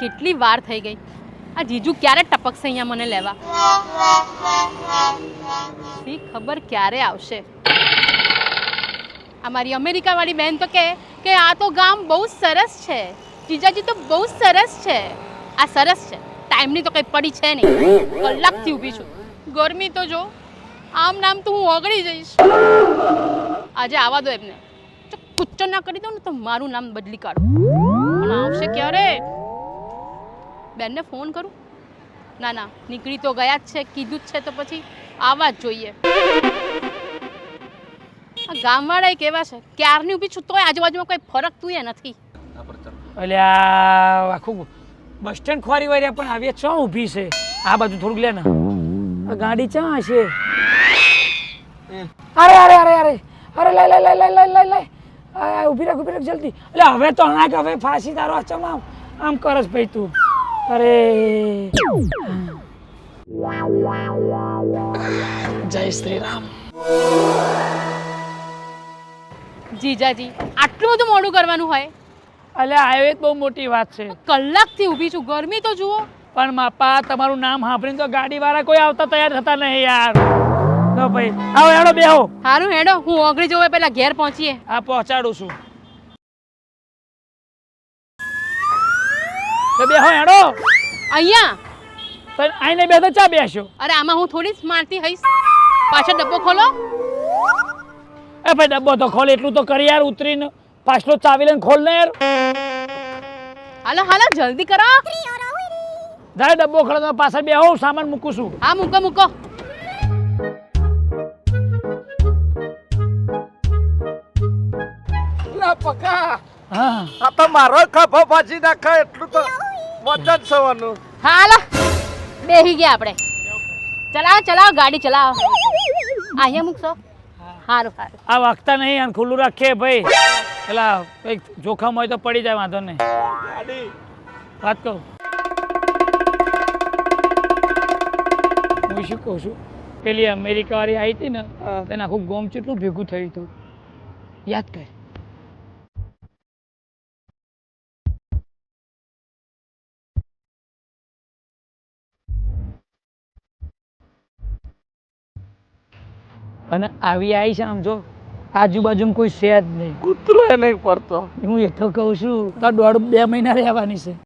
કેટલી વાર થઈ ગઈ. આ જીજુ ક્યારે ટપકશે અહીંયા મને લેવા? શી ખબર ક્યારે આવશે? આ મારી અમેરિકાવાળી બહેન તો કહે કે આ તો ગામ બહુ સરસ છે. જીજાજી તો બહુ સરસ છે. આ સરસ છે. ટાઈમની તો કંઈ પડી છે નહીં. કલાકથી ઊભી છું. ગરમી તો જો. આમ નામ તો હું ઓગળી જઈશ. આજે આવવા દો એમને. જો કુચ્ચો ના કરી દઉં ને તો મારું નામ બદલી કાઢો. આવશે ક્યારે? બેનને ફોન કરું? ના ના નીકળી તો ગયા જ છે કીધું જ છે તો પછી આવવા જ જોઈએ. આ એક એવા છે ક્યારની ઊભી છું તોય આજુબાજુમાં કોઈ ફરક તું એ નથી. એટલે આખું બસ સ્ટેન્ડ ખોરી વાર્યા પણ આવી ચા ઊભી છે. આ બાજુ થોડુંક લે ને. આ ગાડી ચા હશે અરે અરે અરે અરે. અરે લઈ લઈ લઈ લઈ લઈ લઈ લઈ. ઊભી ઊભી રાખ ઊભી રાખ જલ્દી. એટલે હવે તો હણાક હવે ફાંસી તારો ચમ આમ આમ કરસ ભાઈ તું. અરે. જય શ્રી રામ જીજાજી આટલું બધું મોડું કરવાનું હોય? અલે આવ્યો બહુ મોટી વાત છે. કલાકથી ઊભી છું ગરમી તો જુઓ. પણ માપા તમારું નામ સાંભળીને તો ગાડી વાળા કોઈ આવતા તૈયાર થતા નહીં યાર. તો ભાઈ આવો હેડો બેહો. સારું હેડો હું ઓગળી જવું પહેલા ઘેર પહોંચીએ. આ પહોંચાડું છું. તો બેહો હેડો. અહીંયા? પણ આઈને બે તો ચા બેસ્યો અરે આમાં હું થોડી સ્માર્ટથી હઈશ. પાછળ ડબ્બો ખોલો. એ ભાઈ ડબ્બો તો ખોલ એટલું તો કરી યાર ઉતરીને. પાછલો ચાવી લઈને ખોલ ને યાર. હાલો હાલો જલ્દી કરો. ધારે ડબ્બો ખોલો તો પાછળ બેહો સામાન મૂકું છું. હા મૂકો મૂકો. પકા હા. આ તો મારો ખભો ભાજી નાખા એટલું તો વજન સવાનું હાલો બેહી ગયા આપણે. ચલાવો ચલાવો ગાડી ચલાવો. અહીંયા મૂકશો? સારું સારું આ વાગતા નહીં અને ખુલ્લું રાખીએ ભાઈ. પેલા કંઈક જોખમ હોય તો પડી જાય વાંધો નહીં. વાત કહું હું શું કહું છું? પેલી અમેરિકાવાળી આવી હતી ને. તેને આખું ગોમ ચેટલું ભેગું થયું હતું. યાદ કર. અને આવી આવી છે આમ જો આજુબાજુમાં કોઈ છે જ નહીં. કૂતરો નહીં પડતો હું એ તો કહું છું તો દોઢ બે મહિના રહેવાની છે.